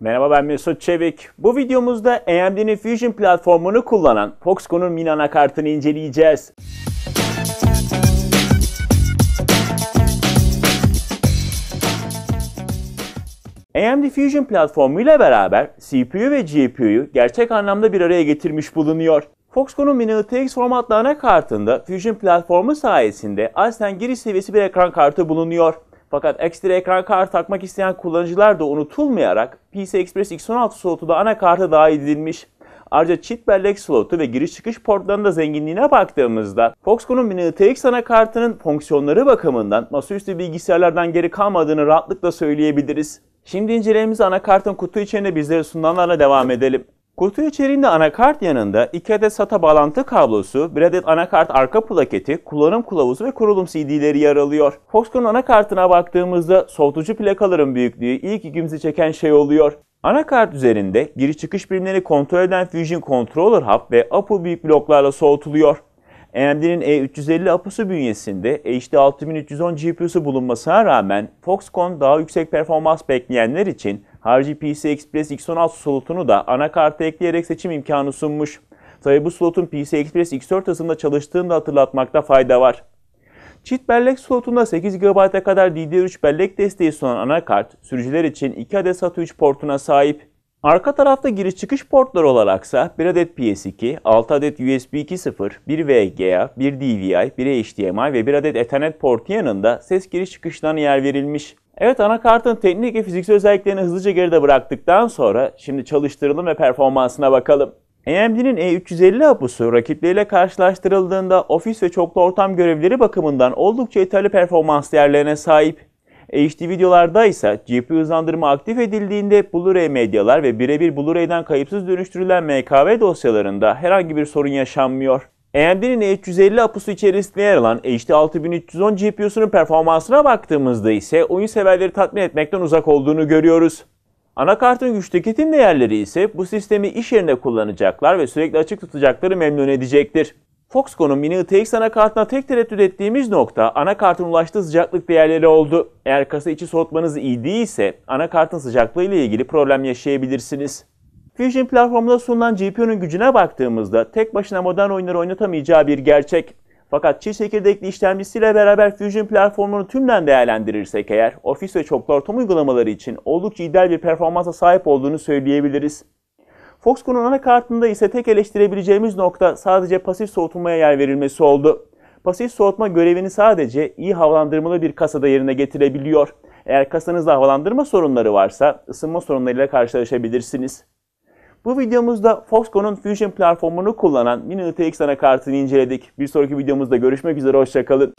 Merhaba ben Mesut Çevik. Bu videomuzda AMD'nin Fusion platformunu kullanan Foxconn'un mini anakartını inceleyeceğiz. AMD Fusion platformu ile beraber CPU ve GPU'yu gerçek anlamda bir araya getirmiş bulunuyor. Foxconn'un Mini RTX formatlı anakartında Fusion platformu sayesinde aslen giriş seviyesi bir ekran kartı bulunuyor. Fakat ekstra ekran kartı takmak isteyen kullanıcılar da unutulmayarak PCI Express X16 slotu da anakarta dahil edilmiş. Ayrıca çift bellek slotu ve giriş çıkış portlarının da zenginliğine baktığımızda Foxconn'un Mini RTX anakartının fonksiyonları bakımından masaüstü bilgisayarlardan geri kalmadığını rahatlıkla söyleyebiliriz. Şimdi incelememizi anakartın kutu içerisinde bizlere sunulanlarla devam edelim. Kutu içeriğinde anakart yanında 2 adet SATA bağlantı kablosu, 1 adet anakart arka plaketi, kullanım kılavuzu ve kurulum CD'leri yer alıyor. Foxconn anakartına baktığımızda soğutucu plakaların büyüklüğü ilk ilgimizi çeken şey oluyor. Anakart üzerinde giriş çıkış birimleri kontrol eden Fusion Controller Hub ve APU büyük bloklarla soğutuluyor. AMD'nin E350 APU'su bünyesinde HD 6310 GPU'su bulunmasına rağmen Foxconn daha yüksek performans bekleyenler için PCI Express X16 slotunu da anakarta ekleyerek seçim imkanı sunmuş. Tabi bu slotun PCI Express X4 hızında çalıştığını da hatırlatmakta fayda var. Çift bellek slotunda 8 GB'a kadar DDR3 bellek desteği sunan anakart, sürücüler için 2 adet SATA 3 portuna sahip. Arka tarafta giriş çıkış portları olaraksa 1 adet PS2, 6 adet USB 2.0, 1 VGA, 1 DVI, 1 HDMI ve 1 adet Ethernet portu yanında ses giriş çıkışlarına yer verilmiş. Evet anakartın teknik ve fiziksel özelliklerini hızlıca geride bıraktıktan sonra şimdi çalıştıralım ve performansına bakalım. AMD'nin E350 APU'su rakipleriyle karşılaştırıldığında ofis ve çoklu ortam görevleri bakımından oldukça yeterli performans değerlerine sahip. HD videolarda ise GPU hızlandırma aktif edildiğinde Blu-ray medyalar ve birebir Blu-ray'den kayıpsız dönüştürülen MKV dosyalarında herhangi bir sorun yaşanmıyor. AMD'nin E350 APU'su içerisinde yer alan HD 6310 GPU'sunun performansına baktığımızda ise oyun severleri tatmin etmekten uzak olduğunu görüyoruz. Anakartın güç tüketim değerleri ise bu sistemi iş yerinde kullanacaklar ve sürekli açık tutacakları memnun edecektir. Foxconn'un Mini RTX anakartına tek tereddüt ettiğimiz nokta anakartın ulaştığı sıcaklık değerleri oldu. Eğer kasa içi soğutmanız iyi değilse anakartın sıcaklığı ile ilgili problem yaşayabilirsiniz. Fusion platformunda sunulan GPU'nun gücüne baktığımızda tek başına modern oyunları oynatamayacağı bir gerçek. Fakat çift çekirdekli işlemcisiyle beraber Fusion platformunu tümden değerlendirirsek eğer ofis ve çoklu ortam uygulamaları için oldukça ideal bir performansa sahip olduğunu söyleyebiliriz. Foxconn'un anakartında ise tek eleştirebileceğimiz nokta sadece pasif soğutulmaya yer verilmesi oldu. Pasif soğutma görevini sadece iyi havalandırmalı bir kasada yerine getirebiliyor. Eğer kasanızda havalandırma sorunları varsa ısınma sorunlarıyla karşılaşabilirsiniz. Bu videomuzda Foxconn'un Fusion platformunu kullanan Mini RTX anakartını inceledik. Bir sonraki videomuzda görüşmek üzere, hoşçakalın.